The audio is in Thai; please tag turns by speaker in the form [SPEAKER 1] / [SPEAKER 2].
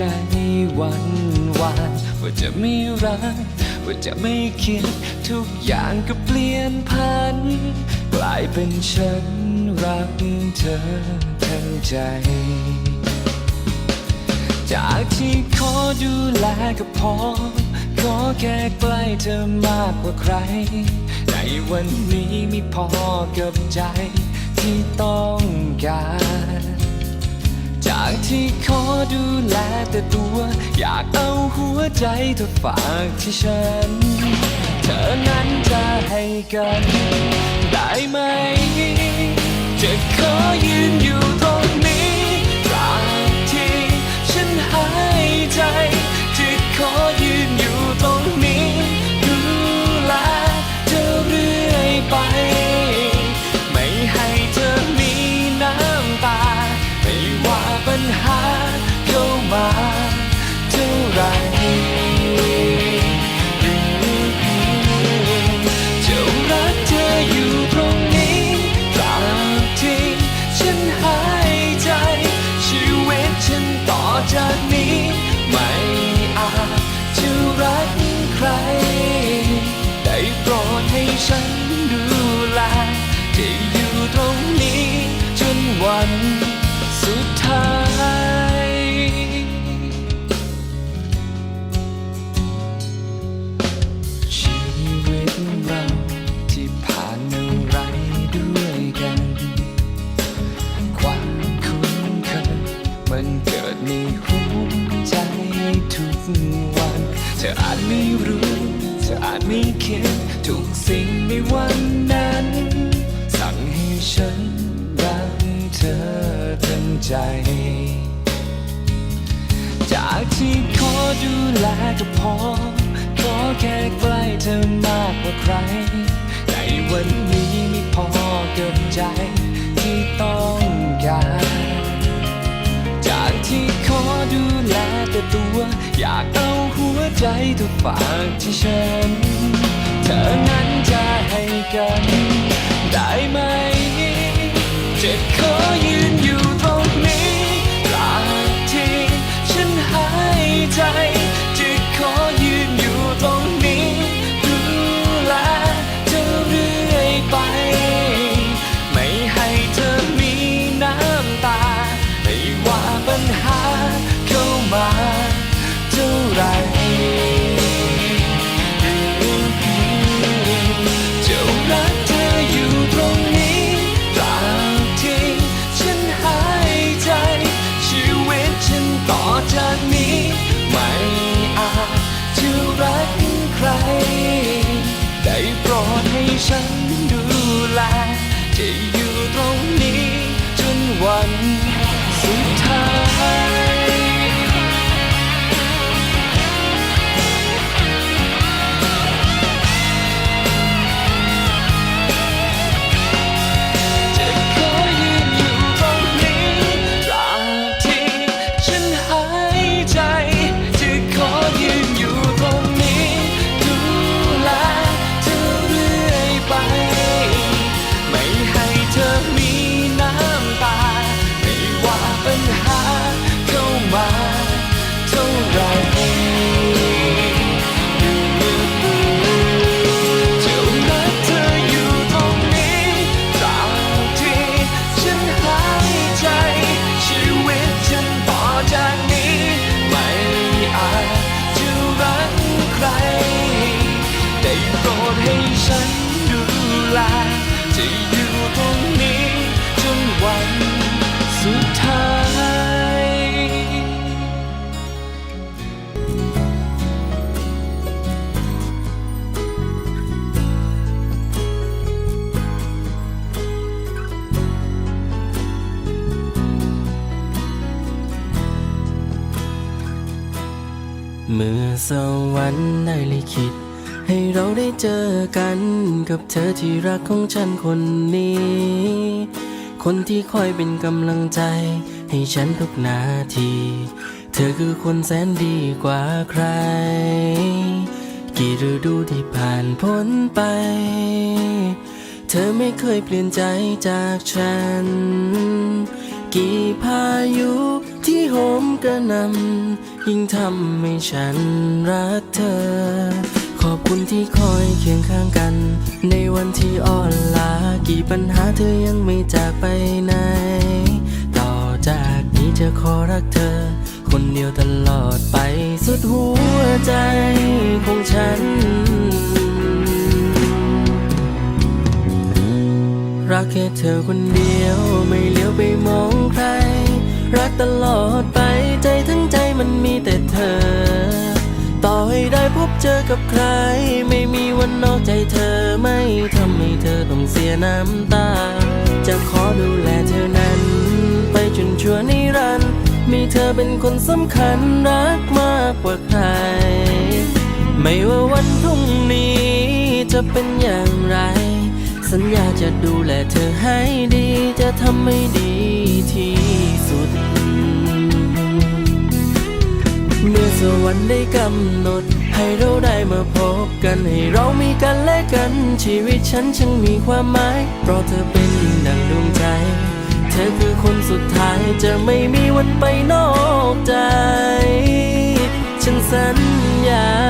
[SPEAKER 1] ในวันวานว่าจะไม่รัก ว่าจะไม่คิดทุกอย่างก็เปลี่ยนพัน กลายเป็นฉันรักเธอทั้งใจ จากที่ขอดูแลก็พอ ขอแค่ใกล้เธอมากกว่าใคร ในวันนี้ไม่พอกับใจที่ต้องการากที่ขอดูแลแต่ตัว อยากเอาหัวใจเธอฝากที่ฉัน เธอนั้นจะให้กัน ได้ไหมจะ ในหัวใจทุกวัน เธออาจไม่รู้ เธออาจไม่คิด ทุกสิ่งในวันนั้น สั่งให้ฉันรักเธอทั้งใจ จากที่ขอดูแลก็พอ ขอแค่ใกล้เธอมากกว่าใคร ใจเธอฝากที่ฉัน เธอนั้นจะให้กัน ได้ไหม จะขอยืนอยู่ตรงนี้ตราบที่ฉันหายใจ จะขอยืนอยู่ตรงนี้ดูแลเธอเรื่อยไป ไม่ให้เธอมีน้ำตา ไม่ว่าปัญหา จะอยู่ตรงนี้จนวัน เมื่อส
[SPEAKER 2] วรรค์ได้ลิขิต ให้เราได้เจอกันกับเธอที่รักของฉันคนนี้ คนที่คอยเป็นกำลังใจ ให้ฉันทุกนาที เธอคือคนแสนดีกว่าใคร กี่ฤดูที่ผ่านพ้นไป เธอไม่เคยเปลี่ยนใจจากฉัน กี่พายุที่โห มกระนำยิ่งทำให้ฉันรักเธอ ขอบคุณที่คอยเคียงข้างกัน ในวันที่อ่อนล้ากี่ปัญหาเธอยังไม่จากไปไหน ต่อจากนี้จะขอรักเธอ คนเดียวตลอดไปสุดหัวใจของฉันรักแค่เธอคนเดียวไม่เลี้ยวไปมอง มันมีแต่เธอ ต่อให้ได้พบเจอกับใคร ไม่มีวันนอกใจเธอไม่ทำให้เธอต้องเสียน้ำตา จะขอดูแลเธอนั้น ไปจนชั่วนิรันดร์มีเธอเป็นคนสำคัญรักมากกว่าใคร ไม่ว่าวันพรุ่งนี้จะเป็นอย่างไร สัญญาจะดูแลเธอให้ดีจะทำให้ดีที่สุด มื่อสวรรค์ได้กำหนด ให้เราได้มาพบกันให้เรามีกันและกัน ชีวิตฉันช่างมีความหมาย เพราะเธอเป็นดังดวงใจ เธอคือคนสุดท้ายจะไม่มีวันไปนอกใจ ฉันสัญญา